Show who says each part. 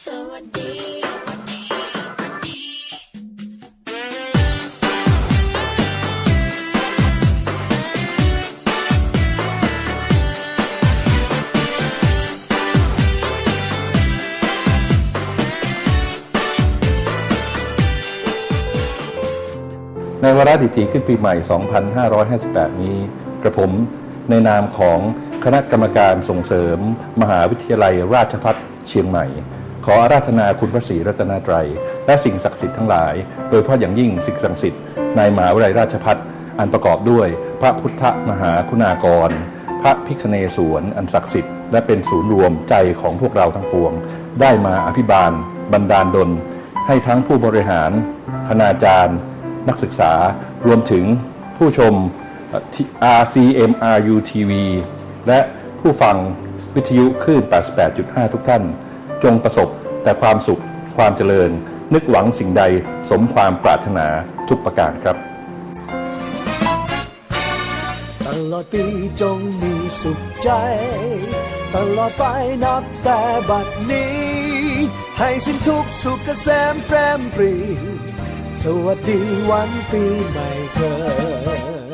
Speaker 1: สวัสดี
Speaker 2: ในวาระดิถีขึ้นปีใหม่ 2558 นี้ กระผมในนามของคณะกรรมการส่งเสริม มหาวิทยาลัยราชภัฏเชียงใหม่ ขออาราธนาคุณพระศรีรัตนตรัย และสิ่งศักดิ์สิทธิ์ทั้งหลาย โดยเฉพาะอย่างยิ่งสิ่งศักดิ์สิทธิ์ในมหาวิทยาลัยราชภัฏอันประกอบด้วย พระพุทธมหาคุณากร พระพิคเนศวรอันศักดิ์สิทธิ์และเป็นศูนย์รวมใจของพวกเราทั้งปวง ได้มาอภิบาลบันดาลดล ให้ทั้งผู้บริหาร คณาจารย์ นักศึกษารวมถึงผู้ชมเอ่อที่ RCMRU TV และผู้ฟังวิทยุคลื่น 88.5 ทุกท่าน จงประสบ แต่ความสุขความเจริญ นึกหวังสิ่งใดสมความปรารถนาทุกประการครับ
Speaker 3: ตลอดปีจงมีสุขใจ ตลอดไปนับแต่บัดนี้ ให้สิ้นทุกสุขเกษมแปรมปรี สวัสดีวันปีใหม่เธอ